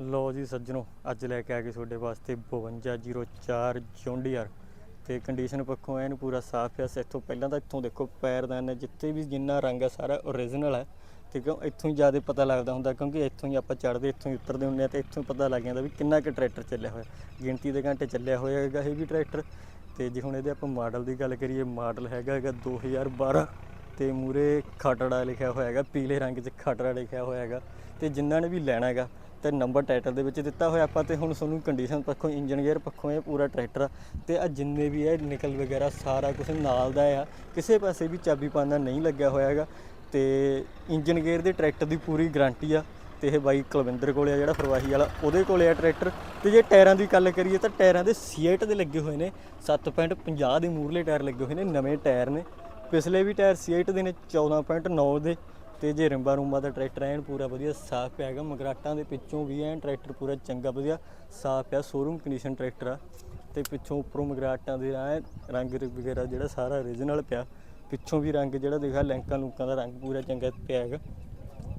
ਲੋ ਜੀ ਸੱਜਣੋ, ਅੱਜ ਲੈ ਕੇ ਆ ਗਏ ਤੁਹਾਡੇ ਵਾਸਤੇ 5204 ਜੌਂਡੀਅਰ ਤੇ ਕੰਡੀਸ਼ਨ ਪੱਖੋਂ ਐਨ ਪੂਰਾ ਸਾਫ਼ ਹੈ। ਇੱਥੋਂ ਪਹਿਲਾਂ ਤਾਂ ਇੱਥੋਂ ਦੇਖੋ ਪੈਰਦਾਨ ਹੈ ਜਿੱਥੇ ਵੀ ਜਿੰਨਾ ਰੰਗ ਹੈ, ਸਾਰਾ ਓਰੀਜਨਲ ਹੈ ਤੇ ਕਿਉਂ ਇੱਥੋਂ ਹੀ ਜ਼ਿਆਦਾ ਪਤਾ ਲੱਗਦਾ ਹੁੰਦਾ ਕਿਉਂਕਿ ਇੱਥੋਂ ਹੀ ਆਪਾਂ ਚੜਦੇ ਇੱਥੋਂ ਹੀ ਉਤਰਦੇ ਹੁੰਦੇ ਆ ਤੇ ਇੱਥੋਂ ਹੀ ਪਤਾ ਲੱਗ ਜਾਂਦਾ ਵੀ ਕਿੰਨਾ ਕੁ ਟਰੈਕਟਰ ਚੱਲਿਆ ਹੋਇਆ। ਗਿਣਤੀ ਦੇ ਘੰਟੇ ਚੱਲਿਆ ਹੋਇਆ ਹੈਗਾ ਇਹ ਵੀ ਟਰੈਕਟਰ ਤੇ ਜੇ ਹੁਣ ਇਹਦੇ ਆਪਾਂ ਮਾਡਲ ਦੀ ਗੱਲ ਕਰੀਏ ਮਾਡਲ ਹੈਗਾ ਹੈਗਾ 2012 ਤੇ ਮੂਰੇ ਖਟੜਾ ਲਿਖਿਆ ਹੋਇਆ ਹੈਗਾ, ਪੀਲੇ ਰੰਗ 'ਚ ਖਟੜਾ ਲਿਖਿਆ ਹੋਇਆ ਹੈਗਾ। ਤੇ ਜਿਨ੍ਹਾਂ ਨੇ ਵੀ ਲੈਣਾ ਹੈਗਾ, ਤੇ ਨੰਬਰ ਟਾਈਟਲ ਦੇ ਵਿੱਚ ਦਿੱਤਾ ਹੋਇਆ ਆਪਾਂ ਤੇ ਹੁਣ ਤੁਹਾਨੂੰ ਕੰਡੀਸ਼ਨ ਪੱਖੋਂ ਇੰਜਨ ਗੇਅਰ ਪੱਖੋਂ ਇਹ ਪੂਰਾ ਟਰੈਕਟਰ ਆ। ਤੇ ਆ ਜਿੰਨੇ ਵੀ ਇਹ ਨਿਕਲ ਵਗੈਰਾ ਸਾਰਾ ਕੁਝ ਨਾਲ ਦਾ ਆ। ਕਿਸੇ ਪਾਸੇ ਵੀ ਚਾਬੀ ਪਾਣਾ ਨਹੀਂ ਲੱਗਿਆ ਹੋਇਆ ਹੈਗਾ। ਤੇ ਇੰਜਨ ਗੇਅਰ ਦੇ ਟਰੈਕਟਰ ਦੀ ਪੂਰੀ ਗਾਰੰਟੀ ਆ। ਤੇ ਇਹ ਬਾਈ ਕੁਲਵਿੰਦਰ ਕੋਲੇ ਆ ਜਿਹੜਾ ਫਰਵਾਹੀ ਵਾਲਾ, ਉਹਦੇ ਕੋਲੇ ਆ ਟਰੈਕਟਰ ਤੇ ਜੇ ਟਾਇਰਾਂ ਦੀ ਗੱਲ ਕਰੀਏ ਤਾਂ ਟਾਇਰਾਂ ਦੇ ਸੀਟ ਦੇ ਲੱਗੇ ਹੋਏ ਨੇ। 7.50 ਦੇ ਮੂਰਲੇ ਟਾਇਰ ਲੱਗੇ ਹੋਏ ਨੇ, ਨਵੇਂ ਟਾਇਰ ਨੇ। ਪਿਛਲੇ ਵੀ ਟਾਇਰ ਸੀਟ ਦੇ ਨੇ 14.9 ਦੇ ਤੇ ਜੇ ਰਿੰਬਾ ਰੂੰਬਾ ਦਾ ਟਰੈਕਟਰ ਐਨ ਪੂਰਾ ਵਧੀਆ ਸਾਫ਼ ਪਿਆ ਹੈਗਾ ਮਗਰਾਟਾਂ ਦੇ ਪਿੱਛੋਂ ਵੀ ਐਨ ਟਰੈਕਟਰ ਪੂਰਾ ਚੰਗਾ ਵਧੀਆ ਸਾਫ਼ ਪਿਆ ਸ਼ੋਰੂਮ ਕੰਡੀਸ਼ਨ ਟਰੈਕਟਰ ਆ। ਤੇ ਪਿੱਛੋਂ ਉੱਪਰੋਂ ਮਗਰਾਟਾਂ ਦੇ ਐਨ ਰੰਗ ਵਗੈਰਾ ਜਿਹੜਾ ਸਾਰਾ ਓਰੀਜਨਲ ਪਿਆ, ਪਿੱਛੋਂ ਵੀ ਰੰਗ ਜਿਹੜਾ ਦਿਖਾ ਲੈਂਕਾਂ ਲੂਕਾਂ ਦਾ ਰੰਗ ਪੂਰਾ ਚੰਗਾ ਪਿਆ ਹੈਗਾ।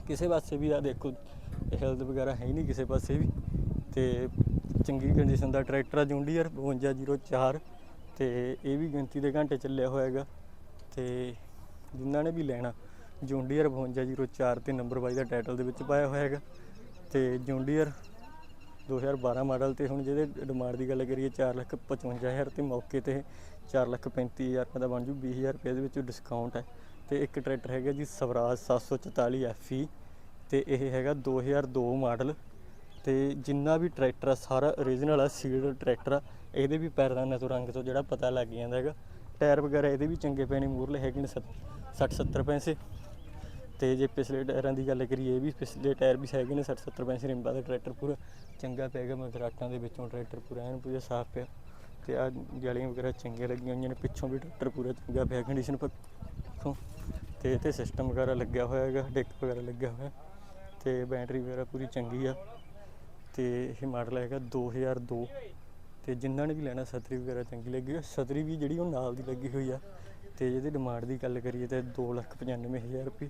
ਕਿਸੇ ਪਾਸੇ ਵੀ ਆ ਦੇਖੋ ਹੈਲਥ ਵਗੈਰਾ ਹੈ ਹੀ ਨਹੀਂ ਕਿਸੇ ਪਾਸੇ ਵੀ। ਤੇ ਚੰਗੀ ਕੰਡੀਸ਼ਨ ਦਾ ਟਰੈਕਟਰ ਆ ਜੁੰਡੀਅਰ 5204 ਤੇ ਇਹ ਵੀ ਗਿਣਤੀ ਦੇ ਘੰਟੇ ਚੱਲਿਆ ਹੋਇਆ ਹੈਗਾ। ਤੇ ਜਿਨ੍ਹਾਂ ਨੇ ਵੀ ਲੈਣਾ ਜੁੰਡੀਅਰ 5204 ਤੇ ਨੰਬਰ ਵਾਈਜ਼ ਦਾ ਟਾਈਟਲ ਦੇ ਵਿੱਚ ਪਾਇਆ ਹੋਇਆ ਹੈਗਾ ਤੇ ਜੁੰਡੀਅਰ 2012 ਮਾਡਲ ਤੇ ਹੁਣ ਜਿਹਦੇ ਡਿਮਾਂਡ ਦੀ ਗੱਲ ਕਰੀਏ 455000 ਤੇ ਮੌਕੇ ਤੇ 435000 ਰੁਪਏ ਦਾ ਬਣ ਜੂ 20000 ਰੁਪਏ ਦੇ ਵਿੱਚ ਡਿਸਕਾਊਂਟ ਹੈ ਤੇ ਇੱਕ ਟਰੈਕਟਰ ਹੈਗਾ ਜੀ ਸਵਰਾਜ 744 FE ਤੇ ਇਹ ਹੈਗਾ 2002 ਮਾਡਲ ਤੇ ਜਿੰਨਾ ਵੀ ਟਰੈਕਟਰ ਆ, ਸਾਰਾ ਓਰੀਜਨਲ ਆ ਸੀਡ ਟਰੈਕਟਰ ਆ, ਇਹਦੇ ਵੀ ਪੈਰਦਾਨਾਂ ਤੋਂ ਰੰਗ ਤੋਂ ਜਿਹੜਾ ਪਤਾ ਲੱਗ ਜਾਂਦਾ ਹੈਗਾ। ਟਾਇਰ ਵਗੈਰਾ ਇਹਦੇ ਵੀ ਚੰਗੇ ਪਏ ਨੇ ਮੂਰਲੇ ਹੈਗੇ ਨੇ 60 70 ਪੈਸੇ। ਤੇ ਜੇ ਪਿਛਲੇ ਟਾਇਰਾਂ ਦੀ ਗੱਲ ਕਰੀਏ, ਇਹ ਵੀ ਪਿਛਲੇ ਟਾਇਰ ਵੀ ਹੈਗੇ ਨੇ 60 70 ਪੈਸੇ, ਰਿੰਬਾ ਦਾ ਟਰੈਕਟਰ ਪੂਰਾ ਚੰਗਾ ਪੈ ਗਿਆ ਮਗਰਾਟਾਂ ਦੇ ਵਿੱਚੋਂ ਟਰੈਕਟਰ ਪੂਰਾ ਐਨ ਪੂਰਾ ਸਾਫ਼ ਪਿਆ। ਤੇ ਆ ਜਾਲੀਆਂ ਵਗੈਰਾ ਚੰਗੀਆਂ ਲੱਗੀਆਂ ਹੋਈਆਂ ਨੇ, ਪਿੱਛੋਂ ਵੀ ਟਰੈਕਟਰ ਪੂਰਾ ਚੰਗਾ ਪਿਆ ਕੰਡੀਸ਼ਨ ਪੱਖੋਂ ਤੇ। ਇਹ ਤੇ ਸਿਸਟਮ ਵਗੈਰਾ ਲੱਗਿਆ ਹੋਇਆ ਹੈਗਾ ਡੈਕ ਵਗੈਰਾ ਲੱਗਿਆ ਹੋਇਆ। ਤੇ ਬੈਟਰੀ ਵਗੈਰਾ ਪੂਰੀ ਚੰਗੀ ਆ। ਤੇ ਇਹ ਮਾਡਲ ਹੈਗਾ 2002 ਤੇ ਜਿਨ੍ਹਾਂ ਨੇ ਵੀ ਲੈਣਾ ਸਤਰੀ ਵਗੈਰਾ ਚੰਗੀ ਲੱਗੀ ਸਤਰੀ ਵੀ ਜਿਹੜੀ ਉਹ ਨਾਲ ਦੀ ਲੱਗੀ ਹੋਈ ਆ। ਤੇ ਜਿਹਦੀ ਡਿਮਾਂਡ ਦੀ ਗੱਲ ਕਰੀਏ ਤੇ 295000 ਰੁਪਏ।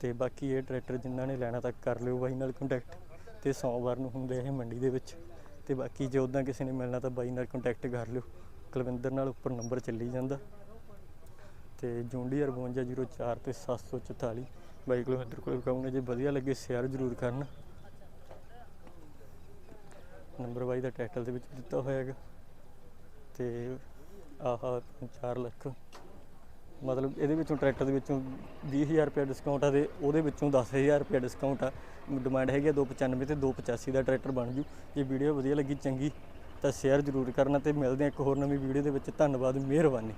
ਤੇ ਬਾਕੀ ਇਹ ਟਰੈਕਟਰ ਜਿਨ੍ਹਾਂ ਨੇ ਲੈਣਾ ਤਾਂ ਕਰ ਲਿਓ ਬਾਈ ਨਾਲ ਕੰਟੈਕਟ ਤੇ ਸੋਮਵਾਰ ਨੂੰ ਹੁੰਦੇ ਇਹ ਮੰਡੀ ਦੇ ਵਿੱਚ। ਤੇ ਬਾਕੀ ਜੇ ਉਦਾਂ ਕਿਸੇ ਨੇ ਮਿਲਣਾ ਤਾਂ ਬਾਈ ਨਾਲ ਕੰਟੈਕਟ ਕਰ ਲਿਓ। ਕੁਲਵਿੰਦਰ ਨਾਲ ਉੱਪਰ ਨੰਬਰ ਚੱਲੀ ਜਾਂਦਾ। ਤੇ ਜੂੰਡੀਅਰ 5204 ਤੇ 744 ਬਾਈ ਕੁਲਵਿੰਦਰ ਕੋਲ ਕਹੂੰਗਾ ਜੇ ਵਧੀਆ ਲੱਗੇ ਸ਼ੇਅਰ ਜ਼ਰੂਰ ਕਰਨ। ਨੰਬਰ ਬਾਈ ਦਾ ਟਾਈਟਲ ਦੇ ਵਿੱਚ ਦਿੱਤਾ ਹੋਇਆ ਹੈਗਾ। ਤੇ ਆਹ 4 ਲੱਖ। ਮਤਲਬ ਇਹਦੇ ਵਿੱਚੋਂ ਟਰੈਕਟਰ ਦੇ ਵਿੱਚੋਂ 20000 ਰੁਪਏ ਡਿਸਕਾਊਂਟ ਆ ਤੇ ਉਹਦੇ ਵਿੱਚੋਂ 10000 ਰੁਪਏ ਡਿਸਕਾਊਂਟ ਆ। ਡਿਮਾਂਡ ਹੈਗੀ ਆ 295 ਤੇ 285 ਦਾ ਟਰੈਕਟਰ ਬਣ ਜੂ। ਜੇ ਵੀਡੀਓ ਵਧੀਆ ਲੱਗੀ ਚੰਗੀ ਤਾਂ ਸ਼ੇਅਰ ਜ਼ਰੂਰ ਕਰਨਾ ਤੇ ਮਿਲਦੇ ਆ ਇੱਕ ਹੋਰ ਨਵੀਂ ਵੀਡੀਓ ਦੇ ਵਿੱਚ। ਧੰਨਵਾਦ, ਮਿਹਰਬਾਨੀ।